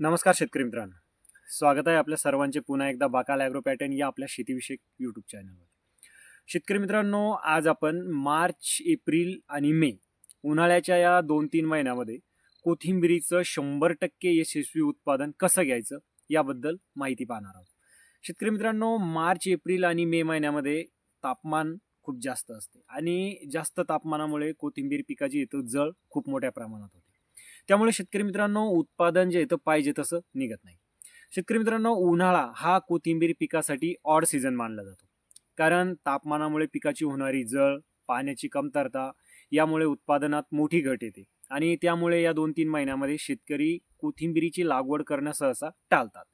नमस्कार शेतकरी मित्रांनो. स्वागत आहे आपल्या सर्वांचे पुन्हा एकदा बाकाल ॲग्रो पॅटर्न या आपल्या शेतीविषयक यूट्यूब चॅनलवर शेतकरी मित्रांनो आज आपण मार्च एप्रिल आणि मे उन्हाळ्याच्या या दोन तीन महिन्यामध्ये कोथिंबिरीचं शंभर टक्के यशस्वी उत्पादन कसं घ्यायचं याबद्दल माहिती पाहणार आहोत. शेतकरी मित्रांनो मार्च एप्रिल आणि मे महिन्यामध्ये तापमान खूप जास्त असते आणि जास्त तापमानामुळे कोथिंबीर पिकाची इथं जळ खूप मोठ्या प्रमाणात होते. त्यामुळे शेतकरी मित्रांनो उत्पादन जे येतं पाहिजे तसं निघत नाही. शेतकरी मित्रांनो उन्हाळा हा कोथिंबीर पिकासाठी ऑड सीझन मानला जातो. कारण तापमानामुळे पिकाची होणारी जळ पाण्याची कमतरता यामुळे उत्पादनात मोठी घट येते. आणि त्यामुळे या दोन तीन महिन्यामध्ये शेतकरी कोथिंबिरीची लागवड करणं सहसा टाळतात.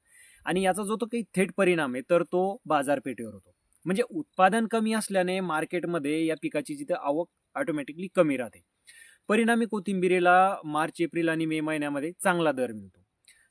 आणि याचा जो तो काही थेट परिणाम आहे तर तो बाजारपेठेवर होतो. म्हणजे उत्पादन कमी असल्याने मार्केटमध्ये या पिकाची जिथे आवक ऑटोमॅटिकली कमी राहते. परिणामी कोथिंबिरीला मार्च एप्रिल आणि मे महिन्यामध्ये चांगला दर मिळतो.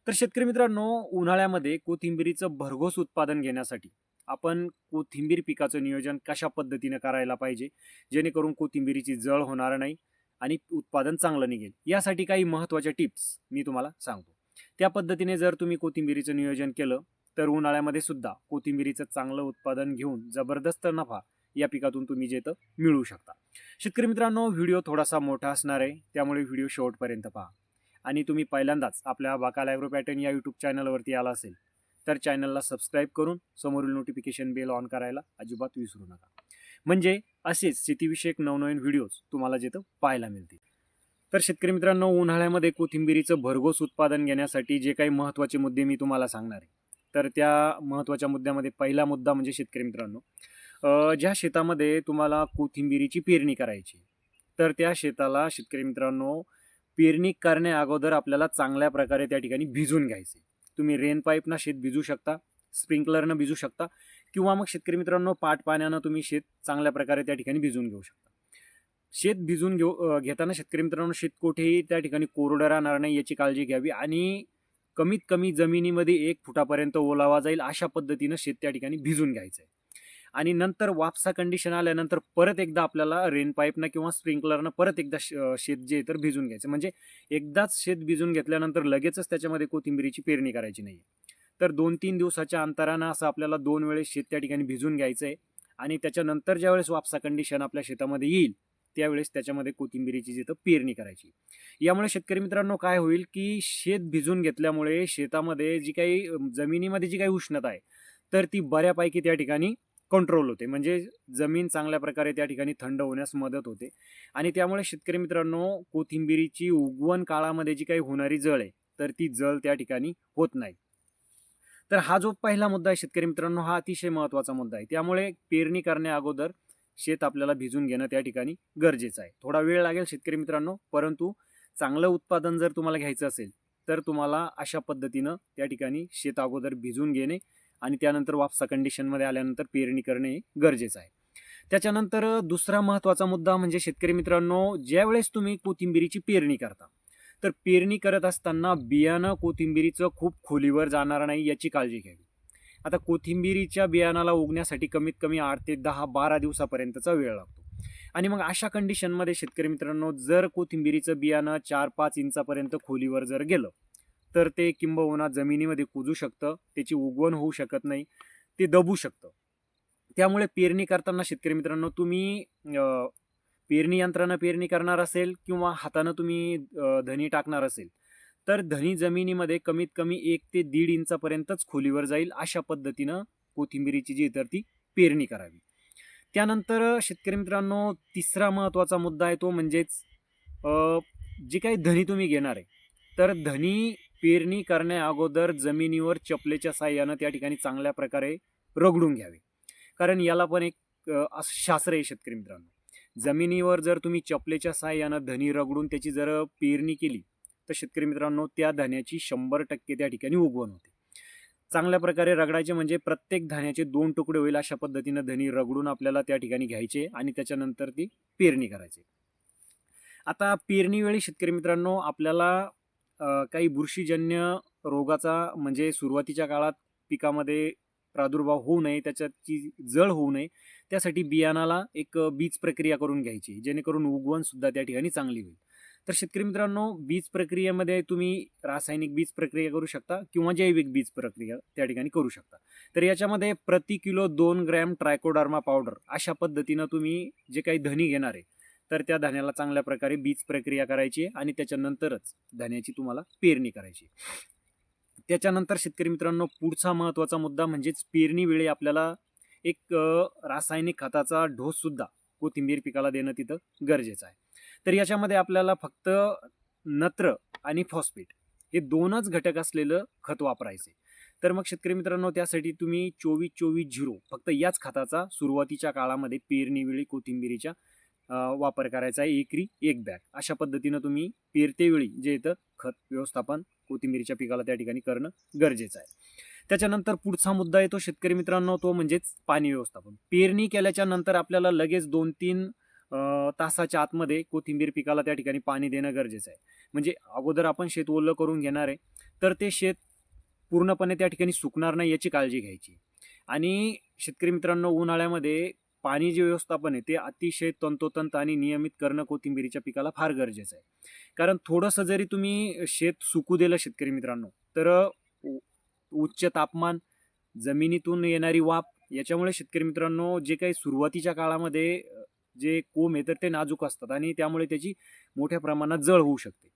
तर शेतकरी मित्रांनो उन्हाळ्यामध्ये कोथिंबिरीचं भरघोस उत्पादन घेण्यासाठी आपण कोथिंबीर पिकाचं नियोजन कशा पद्धतीनं करायला पाहिजे? जेणेकरून कोथिंबिरीची जळ होणार नाही आणि उत्पादन चांगलं निघेल. यासाठी काही महत्त्वाच्या टिप्स मी तुम्हाला सांगतो. त्या पद्धतीने जर तुम्ही कोथिंबिरीचं नियोजन केलं तर उन्हाळ्यामध्ये सुद्धा कोथिंबिरीचं चांगलं उत्पादन घेऊन जबरदस्त नफा या पिकातून तुम्ही जे तर मिळवू शकता. शेतकरी मित्रांनो व्हिडिओ थोडासा मोठा असणार आहे त्यामुळे व्हिडिओ शेवटपर्यंत पहा. आणि तुम्ही पहिल्यांदाच आपल्या बाकाल ॲग्रो पॅटर्न या यूट्यूब चॅनलवरती आला असेल तर चॅनलला सबस्क्राईब करून समोरील नोटिफिकेशन बेल ऑन करायला अजिबात विसरू नका. म्हणजे असेच शेतीविषयक नवनवीन व्हिडिओज तुम्हाला जिथं पाहायला मिळतील. तर शेतकरी मित्रांनो उन्हाळ्यामध्ये कोथिंबिरीचं भरघोस उत्पादन घेण्यासाठी जे काही महत्त्वाचे मुद्दे मी तुम्हाला सांगणार आहे. तर त्या महत्त्वाच्या मुद्द्यामध्ये पहिला मुद्दा म्हणजे शेतकरी मित्रांनो ज्या शेतामध्ये तुम्हाला कोथिंबिरीची पेरणी करायची तर त्या शेताला शेतकरी मित्रांनो पेरणी करण्या अगोदर आपल्याला चांगल्या प्रकारे त्या ठिकाणी भिजून घ्यायचे. तुम्ही रेन पाईपनं शेत भिजू शकता स्प्रिंकलरनं भिजू शकता किंवा मग शेतकरी मित्रांनो पाट पाण्यानं तुम्ही शेत चांगल्या प्रकारे त्या ठिकाणी भिजून घेऊ शकता. शेत भिजून घेऊ घेताना शेतकरी मित्रांनो शेत कुठेही त्या ठिकाणी कोरडं राहणार नाही याची काळजी घ्यावी आणि कमीत कमी जमिनीमध्ये एक फुटापर्यंत ओलावा जाईल अशा पद्धतीनं शेत त्या ठिकाणी भिजून घ्यायचं आहे आणि नंतर वापसा कंडिशन आल्यानंतर परत एकदा आपल्याला रेन पाईपनं किंवा स्प्रिंकलरनं परत एकदा शेत जे तर भिजून घ्यायचं. म्हणजे एकदाच शेत भिजून घेतल्यानंतर लगेचच त्याच्यामध्ये कोथिंबिरीची पेरणी करायची नाही तर दोन तीन दिवसाच्या अंतरानं असं आपल्याला दोन वेळेस शेत त्या ठिकाणी भिजून घ्यायचं आहे आणि त्याच्यानंतर ज्यावेळेस वापसा कंडिशन आपल्या शेतामध्ये येईल त्यावेळेस त्याच्यामध्ये कोथिंबिरीची जिथं पेरणी करायची. यामुळे शेतकरी मित्रांनो काय होईल की शेत भिजून घेतल्यामुळे शेतामध्ये जी काही जमिनीमध्ये जी काही उष्णता आहे तर ती बऱ्यापैकी त्या ठिकाणी कंट्रोल होते. म्हणजे जमीन चांगल्या प्रकारे त्या ठिकाणी थंड होण्यास मदत होते. आणि त्यामुळे शेतकरी मित्रांनो कोथिंबिरीची उगवण काळामध्ये जी काही होणारी जळ आहे तर ती जळ त्या ठिकाणी होत नाही. तर हा जो पहिला मुद्दा आहे शेतकरी मित्रांनो हा अतिशय महत्त्वाचा मुद्दा आहे. त्यामुळे पेरणी करण्या अगोदर शेत आपल्याला भिजून घेणं त्या ठिकाणी गरजेचं आहे. थोडा वेळ लागेल शेतकरी मित्रांनो परंतु चांगलं उत्पादन जर तुम्हाला घ्यायचं असेल तर तुम्हाला अशा पद्धतीनं त्या ठिकाणी शेत अगोदर भिजून घेणे आणि त्यानंतर वापसा कंडिशनमध्ये आल्यानंतर पेरणी करणे हे गरजेचं आहे. त्याच्यानंतर दुसरा महत्त्वाचा मुद्दा म्हणजे शेतकरी मित्रांनो ज्यावेळेस तुम्ही कोथिंबिरीची पेरणी करता तर पेरणी करत असताना बियाणं कोथिंबिरीचं खूप खोलीवर जाणार नाही याची काळजी घ्यावी. आता कोथिंबिरीच्या बियाणाला उगण्यासाठी कमीत कमी आठ ते दहा बारा दिवसापर्यंतचा वेळ लागतो. आणि मग अशा कंडिशनमध्ये शेतकरी मित्रांनो जर कोथिंबिरीचं बियाणं चार पाच इंचापर्यंत खोलीवर जर गेलं तर ते किंबहुना जमिनीमध्ये कुजू शकतं त्याची उगवण होऊ शकत नाही ते दबू शकतं. त्यामुळे पेरणी करताना शेतकरी मित्रांनो तुम्ही पेरणी यंत्रानं पेरणी करणार असेल किंवा हातानं तुम्ही धनी टाकणार असेल तर धनी जमिनीमध्ये कमीत कमी एक ते दीड इंचापर्यंतच खोलीवर जाईल अशा पद्धतीनं कोथिंबिरीची जी तर ती पेरणी करावी. त्यानंतर शेतकरी मित्रांनो तिसरा महत्त्वाचा मुद्दा आहे तो म्हणजेच जे जी काही धनी तुम्ही घेणार आहे तर धनी पेरणी करण्या अगोदर जमिनीवर चपलेच्या साह्यानं त्या ठिकाणी चांगल्या प्रकारे रगडून घ्यावे. कारण याला पण एक असं शास्त्र आहे शेतकरी मित्रांनो. जमिनीवर जर तुम्ही चपलेच्या साह्यानं धनी रगडून त्याची जर पेरणी केली तर शेतकरी मित्रांनो त्या धान्याची शंभर टक्के त्या ठिकाणी उगवण होते. चांगल्या प्रकारे रगडायचे म्हणजे प्रत्येक धान्याचे दोन तुकडे होईल अशा पद्धतीनं धनी रगडून आपल्याला त्या ठिकाणी घ्यायचे आणि त्याच्यानंतर ती पेरणी करायची. आता पेरणीवेळी शेतकरी मित्रांनो आपल्याला काही बुरशीजन्य रोगाचा म्हणजे सुरुवातीच्या काळात पिकामध्ये प्रादुर्भाव होऊ नये त्याच्याची जळ होऊ नये त्यासाठी बियाणाला एक बीज प्रक्रिया करून घ्यायची जेणेकरून उगवण सुद्धा त्या ठिकाणी चांगली होईल. तर शेतकरी मित्रांनो बीज प्रक्रियेमध्ये तुम्ही रासायनिक बीज प्रक्रिया करू शकता किंवा जैविक बीज प्रक्रिया त्या ठिकाणी करू शकता. तर याच्यामध्ये प्रति किलो दोन ग्रॅम ट्रायकोडार्मा पावडर अशा पद्धतीनं तुम्ही जे काही धनी घेणार आहे तर त्या धान्याला चांगल्या प्रकारे बीज प्रक्रिया करायची आणि त्याच्यानंतरच धान्याची तुम्हाला पेरणी करायची. त्याच्यानंतर शेतकरी मित्रांनो पुढचा महत्त्वाचा मुद्दा म्हणजेच पेरणीवेळी आपल्याला एक रासायनिक खताचा ढोससुद्धा कोथिंबीर पिकाला देणं तिथं गरजेचं आहे. तर याच्यामध्ये आपल्याला फक्त नत्र आणि फॉस्फेट हे दोनच घटक असलेलं खत वापरायचे तर मग शेतकरी मित्रांनो त्यासाठी तुम्ही चोवीस चोवीस झिरो फक्त याच खताचा सुरुवातीच्या काळामध्ये पेरणीवेळी कोथिंबिरीच्या वापर करायचा आहे एकरी एक बॅग. अशा पद्धतीनं तुम्ही पेरतेवेळी जे येतं खत व्यवस्थापन कोथिंबीरीच्या पिकाला त्या ठिकाणी करणं गरजेचं आहे. त्याच्यानंतर पुढचा मुद्दा येतो शेतकरी मित्रांनो तो म्हणजेच पाणी व्यवस्थापन. पेरणी केल्याच्यानंतर आपल्याला लगेच दोन तीन तासाच्या आतमध्ये कोथिंबीर पिकाला त्या ठिकाणी पाणी देणं गरजेचं आहे. म्हणजे अगोदर आपण शेत ओलं करून घेणार आहे तर ते शेत पूर्णपणे त्या ठिकाणी सुकणार नाही याची काळजी घ्यायची. आणि शेतकरी मित्रांनो उन्हाळ्यामध्ये पाणी जे व्यवस्थापन आहे ते अतिशय तंतोतंत आणि नियमित करणं कोथिंबीरीच्या पिकाला फार गरजेचं आहे. कारण थोडंसं जरी तुम्ही शेत सुकू दिलं शेतकरी मित्रांनो तर उ- उच्च तापमान जमिनीतून येणारी वाफ याच्यामुळे शेतकरी मित्रांनो जे काही सुरुवातीच्या काळामध्ये जे कोंब आहे तर ते नाजूक असतात आणि त्यामुळे त्याची मोठ्या प्रमाणात जळ होऊ शकते.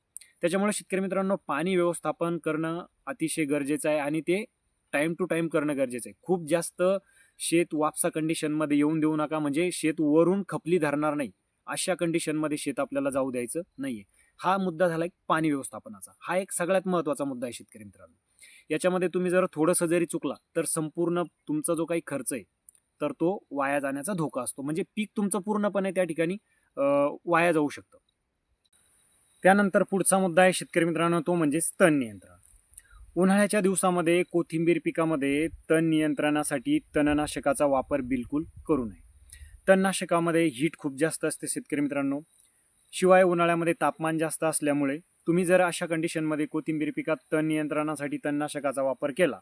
त्याच्यामुळे शेतकरी मित्रांनो पाणी व्यवस्थापन करणं अतिशय गरजेचं आहे आणि ते टाईम टू टाईम करणं गरजेचं आहे. खूप जास्त शेत वापसा कंडिशनमध्ये येऊन देऊ नका म्हणजे शेत वरून खपली धरणार नाही. अशा कंडिशनमध्ये शेत आपल्याला जाऊ द्यायचं नाहीये. हा मुद्दा झाला एक पाणी व्यवस्थापनाचा. हा एक सगळ्यात महत्त्वाचा मुद्दा आहे शेतकरी मित्रांनो. याच्यामध्ये तुम्ही जर थोडंसं जरी चुकला तर संपूर्ण तुमचा जो काही खर्च आहे तर तो वाया जाण्याचा धोका असतो. म्हणजे पीक तुमचं पूर्णपणे त्या ठिकाणी वाया जाऊ शकतं. त्यानंतर पुढचा मुद्दा आहे शेतकरी मित्रांनो तो म्हणजे स्तन नियंत्रण. उन्हाळ्याच्या दिवसामध्ये कोथिंबीर पिकामध्ये तण नियंत्रणासाठी तणनाशकाचा वापर बिलकुल करू नये. तणनाशकामध्ये हीट खूप जास्त असते शेतकरी मित्रांनो. शिवाय उन्हाळ्यामध्ये तापमान जास्त असल्यामुळे तुम्ही जर अशा कंडिशनमध्ये कोथिंबीर पिकात तण नियंत्रणासाठी तणनाशकाचा वापर केला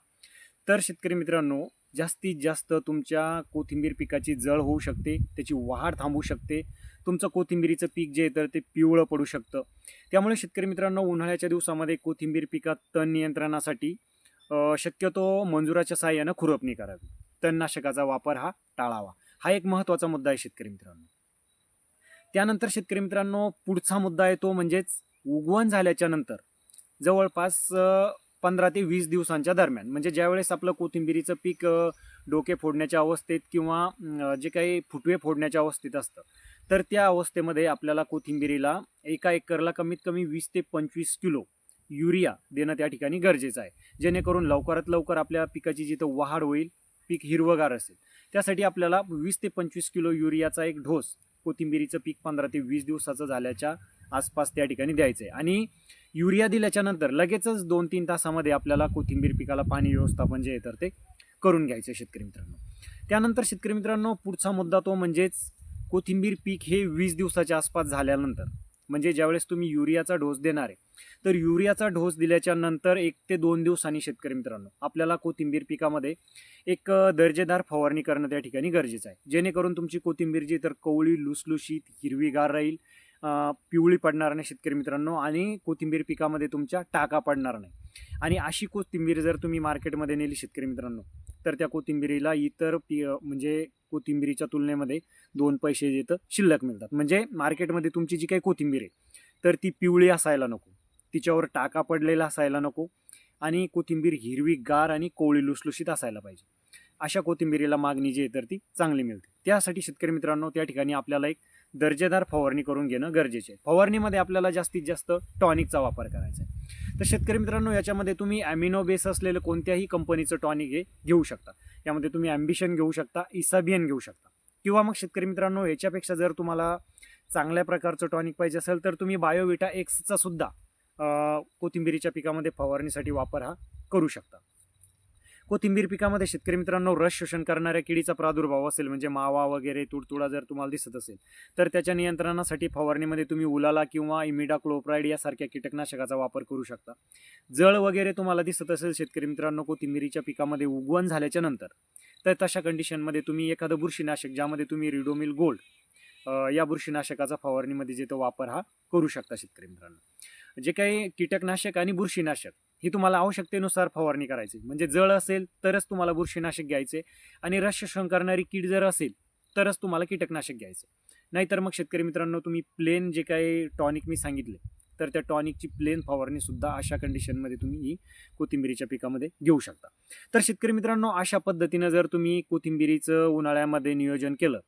तर शेतकरी मित्रांनो जास्तीत जास्त तुमच्या कोथिंबीर पिकाची जळ होऊ शकते त्याची वाढ थांबू शकते तुमचं कोथिंबीरीचं पीक जे आहे तर ते पिवळं पडू शकतं. त्यामुळे शेतकरी मित्रांनो उन्हाळ्याच्या दिवसामध्ये कोथिंबीर पिकात तण नियंत्रणासाठी शक्यतो मंजुराच्या साहाय्यानं खुरपणी करावी. तणनाशकाचा वापर हा टाळावा. हा एक महत्त्वाचा मुद्दा आहे शेतकरी मित्रांनो. त्यानंतर शेतकरी मित्रांनो पुढचा मुद्दा आहे तो म्हणजेच उगवण झाल्याच्यानंतर. जवळपास पंधरा ते वीस दिवसांच्या दरम्यान म्हणजे ज्यावेळेस आपलं कोथिंबिरीचं पीक डोके फोडण्याच्या अवस्थेत किंवा जे काही फुटवे फोडण्याच्या अवस्थेत असतं तर त्या अवस्थेमध्ये आपल्याला कोथिंबिरीला एका एकरला कमीत कमी वीस ते पंचवीस किलो युरिया देणं त्या ठिकाणी गरजेचं आहे. जेणेकरून लवकरात लवकर आपल्या पिकाची जिथं वाढ होईल पीक हिरवगार असेल. त्यासाठी आपल्याला वीस ते पंचवीस किलो युरियाचा एक ढोस कोथिंबिरीचं पीक पंधरा ते वीस दिवसाचं झाल्याच्या आसपास त्या ठिकाणी द्यायचं आहे आणि युरिया दिल्याच्यानंतर लगेचच दोन तीन तासामध्ये आपल्याला कोथिंबीर पिकाला पाणी व्यवस्थापन जे आहे तर ते करून घ्यायचं आहे शेतकरी मित्रांनो. त्यानंतर शेतकरी मित्रांनो पुढचा मुद्दा तो म्हणजेच कोथिंबीर पीक हे वीस दिवसाच्या आसपास झाल्यानंतर म्हणजे ज्यावेळेस तुम्ही युरियाचा डोस देणार आहे तर युरियाचा डोस दिल्याच्या नंतर एक ते दोन दिवसांनी शेतकरी मित्रांनो आपल्याला कोथिंबीर पिकामध्ये एक दर्जेदार फवारणी करणं त्या ठिकाणी गरजेचं आहे. जेणेकरून तुमची कोथिंबीर जी तर कवळी लुसलुशीत हिरवीगार राहील पिवळी पडणार नाही शेतकरी मित्रांनो आणि कोथिंबीर पिकामध्ये तुमच्या टाका पडणार नाही. आणि अशी कोथिंबीर जर तुम्ही मार्केटमध्ये नेली शेतकरी मित्रांनो तर त्या कोथिंबिरीला इतर पी म्हणजे कोथिंबिरीच्या तुलनेमध्ये दोन पैसे येतं शिल्लक मिळतात. म्हणजे मार्केटमध्ये तुमची जी काही कोथिंबीर आहे तर ती पिवळी असायला नको. तिच्यावर टाका पडलेला असायला नको आणि कोथिंबीर हिरवी गार आणि कोवळी लुसलुशीत असायला पाहिजे. अशा कोथिंबिरीला मागणी जी आहे तर ती चांगली मिळते. त्यासाठी शेतकरी मित्रांनो त्या ठिकाणी आपल्याला एक दर्जेदार फवारणी करून घेणं गरजेचे. आहे फवारणीमध्ये आपल्याला जास्तीत जास्त टॉनिकचा वापर करायचा आहे. तर शेतकरी मित्रांनो याच्यामध्ये तुम्ही ॲमिनो बेस असलेलं कोणत्याही कंपनीचं टॉनिक हे घेऊ शकता. यामध्ये तुम्ही ॲम्बिशन घेऊ शकता इसाबियन घेऊ शकता. किंवा मग शेतकरी मित्रांनो याच्यापेक्षा जर तुम्हाला चांगल्या प्रकारचं टॉनिक पाहिजे असेल तर तुम्ही बायोविटा एक्सचा सुद्धा कोथिंबिरीच्या पिकामध्ये फवारणीसाठी वापर हा करू शकता. कोथिंबीर पिकामध्ये शेतकरी मित्रांनो रस शोषण करणाऱ्या किडीचा प्रादुर्भाव असेल म्हणजे मावा वगैरे तुडतुडा जर तुम्हाला दिसत असेल तर त्याच्या नियंत्रणासाठी फवारणीमध्ये तुम्ही उलाला किंवा इमिडा क्लोप्राईड यासारख्या कीटकनाशकाचा वापर करू शकता. जळ वगैरे तुम्हाला दिसत असेल शेतकरी मित्रांनो कोथिंबीरीच्या पिकामध्ये उगवण झाल्याच्यानंतर तर तशा कंडिशनमध्ये तुम्ही एखादं बुरशीनाशक ज्यामध्ये तुम्ही रिडोमिल गोल्ड या बुरशीनाशकाचा फवारणीमध्ये जे तो वापर हा करू शकता शेतकरी मित्रांनो. जे काही कीटकनाशक आणि बुरशीनाशक ही तुम्हाला आवश्यकतेनुसार फवारणी करायची. म्हणजे जळ असेल तरच तुम्हाला बुरशीनाशक घ्यायचे. आणि रस शोषण करणारी कीड जर असेल तरच तुम्हाला कीटकनाशक घ्यायचं. नाहीतर मग शेतकरी मित्रांनो तुम्ही प्लेन जे काही टॉनिक मी सांगितले तर त्या टॉनिकची प्लेन फवारणीसुद्धा अशा कंडिशनमध्ये तुम्ही ही कोथिंबिरीच्या पिकामध्ये घेऊ शकता. तर शेतकरी मित्रांनो अशा पद्धतीनं जर तुम्ही कोथिंबिरीचं उन्हाळ्यामध्ये नियोजन केलं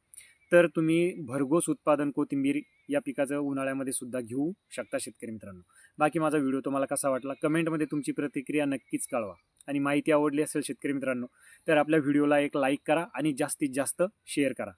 तर तुम्ही भरघोस उत्पादन कोथिंबीर या पिकाचं उन्हाळ्यामध्ये सुद्धा घेऊ शकता शेतकरी मित्रांनो. बाकी माझा व्हिडिओ तुम्हाला कसा वाटला कमेंटमध्ये तुमची प्रतिक्रिया नक्कीच कळवा आणि माहिती आवडली असेल शेतकरी मित्रांनो तर आपल्या व्हिडिओला एक लाईक करा आणि जास्तीत जास्त शेअर करा.